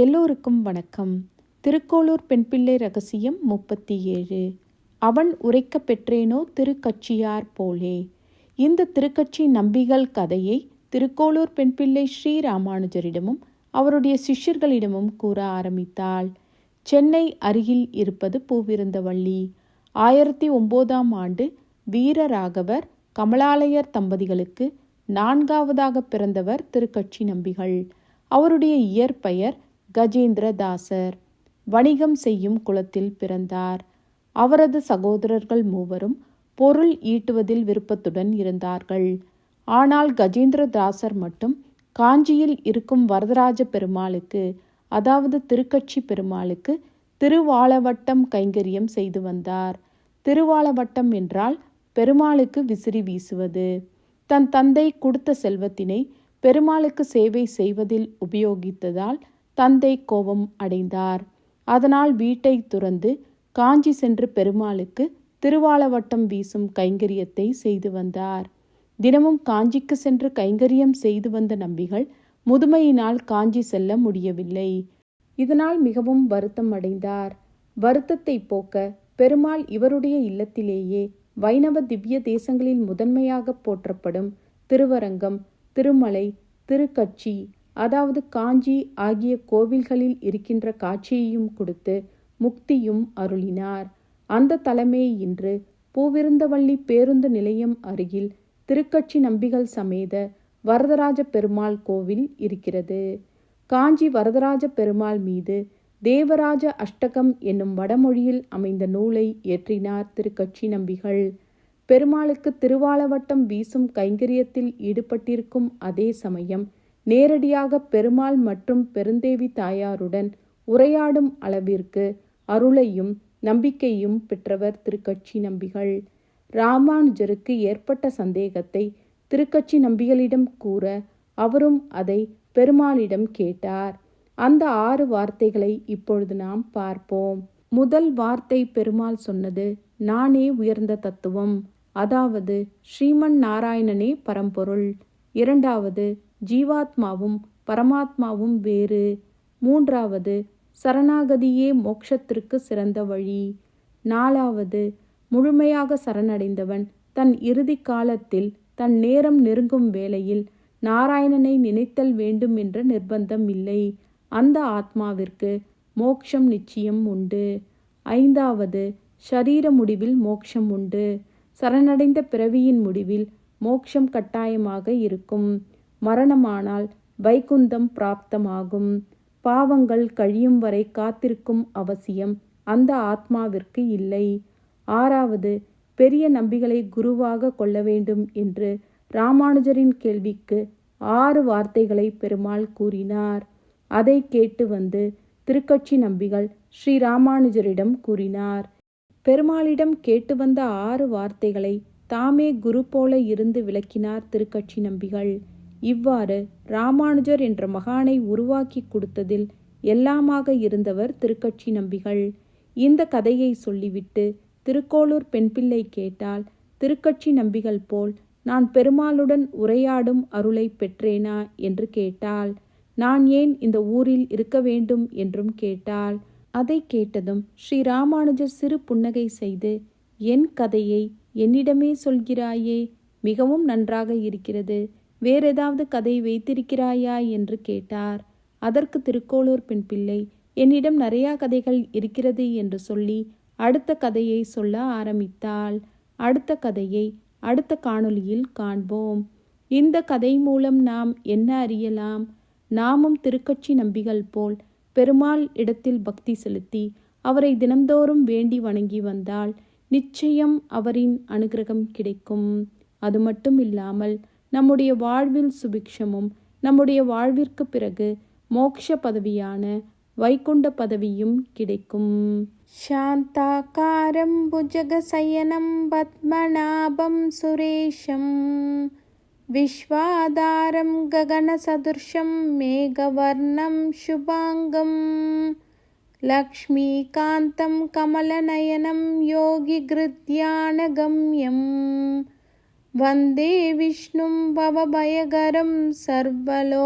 எல்லோருக்கும் வணக்கம். திருக்கோளூர் பெண்பிள்ளை ரகசியம் முப்பத்தி ஏழு. அவன் உரைக்க பெற்றேனோ திருக்கட்சியார் போலே. இந்த திருக்கட்சி நம்பிகள் கதையை திருக்கோளூர் பெண்பிள்ளை ஸ்ரீ ராமானுஜரிடமும் அவருடைய சிஷ்யர்களிடமும் கூற ஆரம்பித்தாள். சென்னை அருகில் இருப்பது பூவிருந்தவள்ளி. ஆயிரத்தி ஒம்போதாம் ஆண்டு வீரராகவர் கமலாலயர் தம்பதிகளுக்கு நான்காவதாக பிறந்தவர் திருக்கட்சி நம்பிகள். அவருடைய இயற்பெயர் கஜேந்திரதாசர் வணிகம் செய்யும் குலத்தில் பிறந்தார். அவரது சகோதரர்கள் மூவரும் பொருள் ஈட்டுவதில் விருப்பத்துடன் இருந்தார்கள். ஆனால் கஜேந்திரதாசர் மட்டும் காஞ்சியில் இருக்கும் வரதராஜ பெருமாளுக்கு அதாவது திருக்கட்சி பெருமாளுக்கு திருவாளவட்டம் கைங்கரியம் செய்து வந்தார். திருவாளவட்டம் என்றால் பெருமாளுக்கு விசிறி வீசுவது. தன் தந்தை கொடுத்த செல்வத்தினை பெருமாளுக்கு சேவை செய்வதில் உபயோகித்ததால் தந்தை கோபம் அடைந்தார். அதனால் வீட்டை துறந்து காஞ்சி சென்று பெருமாளுக்கு திருவாலவட்டம் வீசும் கைங்கரியத்தை செய்து வந்தார். தினமும் காஞ்சிக்கு சென்று கைங்கரியம் செய்து வந்த நம்பிகள் முதுமையினால் காஞ்சி செல்ல முடியவில்லை. இதனால் மிகவும் வருத்தம் அடைந்தார். வருத்தத்தை போக்க பெருமாள் இவருடைய இல்லத்திலேயே வைணவ திவ்ய தேசங்களில் முதன்மையாக போற்றப்படும் திருவரங்கம் திருமலை திருக்கட்சி அதாவது காஞ்சி ஆகிய கோவில்களில் இருக்கின்ற காட்சியையும் கொடுத்து முக்தியும் அருளினார். அந்த தலைமை இன்று பூவிருந்தவள்ளி பேருந்து நிலையம் அருகில் திருக்கட்சி நம்பிகள் சமேத வரதராஜ பெருமாள் கோவில் இருக்கிறது. காஞ்சி வரதராஜ பெருமாள் மீது தேவராஜ அஷ்டகம் என்னும் வடமொழியில் அமைந்த நூலை இயற்றினார் திருக்கட்சி நம்பிகள். பெருமாளுக்கு திருவாலவட்டம் வீசும் கைங்கரியத்தில் ஈடுபட்டிருக்கும் அதே சமயம் நேரடியாக பெருமாள் மற்றும் பெருந்தேவி தாயாருடன் உரையாடும் அளவிற்கு அருளையும் நம்பிக்கையும் பெற்றவர் திருக்கட்சி நம்பிகள். ராமானுஜருக்கு ஏற்பட்ட சந்தேகத்தை திருக்கட்சி நம்பிகளிடம் கூற அவரும் அதை பெருமாளிடம் கேட்டார். அந்த ஆறு வார்த்தைகளை இப்பொழுது நாம் பார்ப்போம். முதல் வார்த்தை பெருமாள் சொன்னது நானே உயர்ந்த தத்துவம். அதாவது ஸ்ரீமன் நாராயணனே பரம்பொருள். இரண்டாவது ஜீவாத்மாவும் பரமாத்மாவும் வேறு. மூன்றாவது சரணாகதியே மோட்சத்திற்கு சிறந்த வழி. நாலாவது முழுமையாக சரணடைந்தவன் தன் இறுதி காலத்தில் தன் நேரம் நெருங்கும் வேளையில் நாராயணனை நினைத்தல் வேண்டும் என்ற நிர்பந்தம் இல்லை. அந்த ஆத்மாவிற்கு மோக்ஷம் நிச்சயம் உண்டு. ஐந்தாவது ஷரீர முடிவில் மோக்ஷம் உண்டு. சரணடைந்த பிறவியின் முடிவில் மோக்ஷம் கட்டாயமாக இருக்கும். மரணமானால் வைகுந்தம் பிராப்தமாகும். பாவங்கள் கழியும் வரை காத்திருக்கும் அவசியம் அந்த ஆத்மாவிற்கு இல்லை. ஆறாவது பெரிய நம்பிகளை குருவாக கொள்ள வேண்டும் என்று ராமானுஜரின் கேள்விக்கு ஆறு வார்த்தைகளை பெருமாள் கூறினார். அதை கேட்டு வந்து திருக்கட்சி நம்பிகள் ஸ்ரீ ராமானுஜரிடம் கூறினார். பெருமாளிடம் கேட்டு வந்த ஆறு வார்த்தைகளை தாமே குரு போல இருந்து விளக்கினார் திருக்கட்சி நம்பிகள். இவ்வாறு ராமானுஜர் என்ற மகானை உருவாக்கி கொடுத்ததில் எல்லாமாக இருந்தவர் திருக்கட்சி நம்பிகள். இந்த கதையை சொல்லிவிட்டு திருக்கோளூர் பெண்பிள்ளை கேட்டால் திருக்கட்சி நம்பிகள் போல் நான் பெருமாளுடன் உரையாடும் அருளை பெற்றேனா? என்று கேட்டாள். நான் ஏன் இந்த ஊரில் இருக்க வேண்டும்? என்றும் கேட்டாள். அதை கேட்டதும் ஸ்ரீ ராமானுஜர் சிறு புன்னகை செய்து என் கதையை என்னிடமே சொல்கிறாயே மிகவும் நன்றாக இருக்கிறது. வேறேதாவது கதை வைத்திருக்கிறாயா? என்று கேட்டார். அதற்கு திருக்கோளூர் பெண் பிள்ளை என்னிடம் நிறையா கதைகள் இருக்கிறது என்று சொல்லி அடுத்த கதையை சொல்ல ஆரம்பித்தாள். அடுத்த கதையை அடுத்த காணொளியில் காண்போம். இந்த கதை மூலம் நாம் என்ன அறியலாம்? நாமும் திருக்கட்சி நம்பிகள் போல் பெருமாள் இடத்தில் பக்தி செலுத்தி அவரை தினந்தோறும் வேண்டி வணங்கி வந்தால் நிச்சயம் அவரின் அனுகிரகம் கிடைக்கும். அது மட்டும் இல்லாமல் நம்முடைய வாழ்வில் சுபிக்ஷமும் நம்முடைய வாழ்விற்கு பிறகு மோக்ஷ பதவியான வைகுண்ட பதவியும் கிடைக்கும். சாந்தாக்காரம் புஜகசயனம் பத்மநாபம் சுரேஷம். விஸ்வாதாரம் ககனசதுர்ஷம் மேகவர்ணம் சுபாங்கம். லக்ஷ்மீகாந்தம் கமலநயனம் யோகி கிருத்யானகம்யம் वन्दे विष्णुं भवभयगरं सर्वलोकैकनाथम्